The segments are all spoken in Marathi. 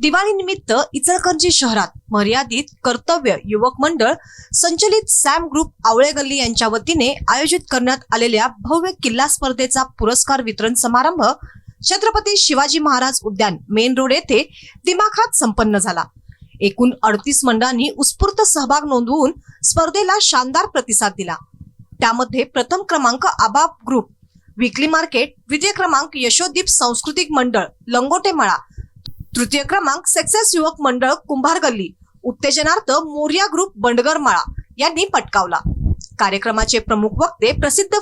दिवाळीनिमित्त इचलकरंजी शहरात मर्यादित कर्तव्य युवक मंडळ संचलित सॅम ग्रुप आवळे गल्ली यांच्या वतीने आयोजित करण्यात आलेल्या भव्य किल्ला स्पर्धेचा पुरस्कार वितरण समारंभ छत्रपती शिवाजी महाराज उद्यान मेन रोड येथे दिमाखात संपन्न झाला. एकूण अडतीस मंडळांनी उत्स्फूर्त सहभाग नोंदवून स्पर्धेला शानदार प्रतिसाद दिला. त्यामध्ये प्रथम क्रमांक आबाब ग्रुप विकली मार्केट विजय क्रमांक यशोदीप सांस्कृतिक मंडळ लंगोटे मळा तृतीय क्रमांक सक्सेस युवक मंडळ कुंभार गल्ली उत्तेजनार्थ मोर्या ग्रुप बंडगरमाळा यांनी पटकावला. कार्यक्रमाचे प्रमुख वक्ते प्रसिद्ध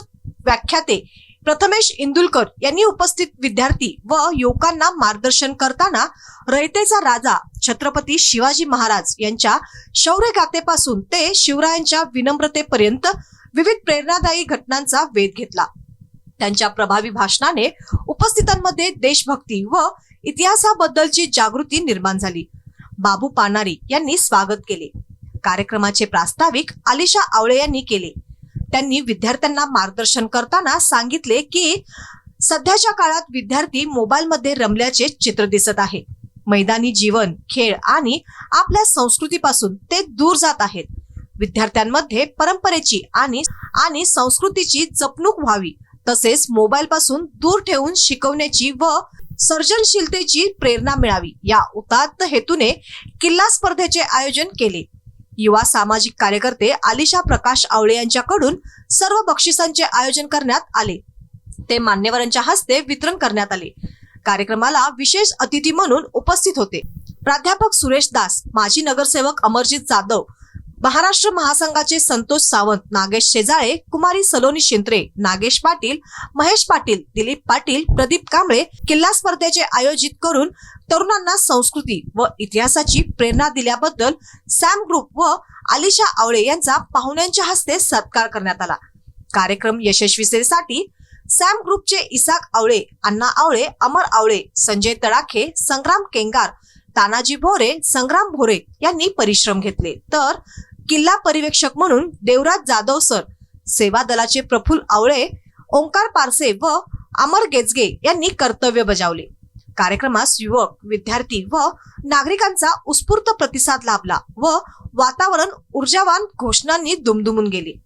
व्याख्याते प्रथमेश इंदुलकर यांनी उपस्थित विद्यार्थी व युवकांना मार्गदर्शन करताना रयतेचा राजा छत्रपती शिवाजी महाराज यांच्या शौर्य गाथेपासून ते शिवरायांच्या विनम्रतेपर्यंत विविध प्रेरणादायी घटनांचा वेध घेतला. त्यांच्या प्रभावी भाषणाने उपस्थितांमध्ये देशभक्ती व इतिहासाबद्दलची जागृती निर्माण झाली. बाबू पानारी यांनी स्वागत केले. कार्यक्रमाचे प्रास्ताविक आलिशा आवळे यांनी केले. त्यांनी विद्यार्थ्यांना मार्गदर्शन करताना सांगितले की सध्याच्या काळात विद्यार्थी मोबाईलमध्ये रमल्याचे चित्र दिसत आहे. मैदानी जीवन खेळ आणि आपल्या संस्कृतीपासून ते दूर जात आहेत. विद्यार्थ्यांमध्ये परंपरेची आणि आणि संस्कृतीची जपणूक व्हावी तसेच मोबाईल पासून दूर ठेवून शिकवण्याची व सर्जनशीलतेची प्रेरणा मिळावी. या उदात्त हेतूने किल्ला स्पर्धेचे आयोजन केले. युवा सामाजिक कार्यकर्ते आलिशा प्रकाश आवळे यांच्याकडून सर्व बक्षिसांचे आयोजन करण्यात आले. ते मान्यवरांच्या हस्ते वितरण करण्यात आले. कार्यक्रमाला विशेष अतिथी म्हणून उपस्थित होते. प्राध्यापक सुरेश दास माजी नगरसेवक अमरजित जाधव महाराष्ट्र महासंघाचे संतोष सावंत नागेश शेजाळे कुमारी सलोनी शिंत्रे नागेश पाटील महेश पाटील दिलीप पाटील प्रदीप कांबळे किल्ला स्पर्धेचे आयोजित करून तरुणांना संस्कृती व इतिहासाची प्रेरणा दिल्याबद्दल सॅम ग्रुप व आलिशा आवळे यांचा पाहुण्यांच्या हस्ते सत्कार करण्यात आला. कार्यक्रम यशस्वीतेसाठी सॅम ग्रुपचे इसाक आवळे अण्णा आवळे अमर आवळे संजय तडाखे संग्राम केंगार तानाजी भोरे संग्राम भोरे यांनी परिश्रम घेतले. तर किल्ला परिवेक्षक म्हणून देवराज जाधव सर सेवा दलाचे प्रफुल आवळे ओंकार पारसे व अमर गेजगे यांनी कर्तव्य बजावले. कार्यक्रमास युवक विद्यार्थी व नागरिकांचा उत्स्फूर्त प्रतिसाद लाभला व वातावरण ऊर्जावान घोषणांनी दुमदुमून गेले.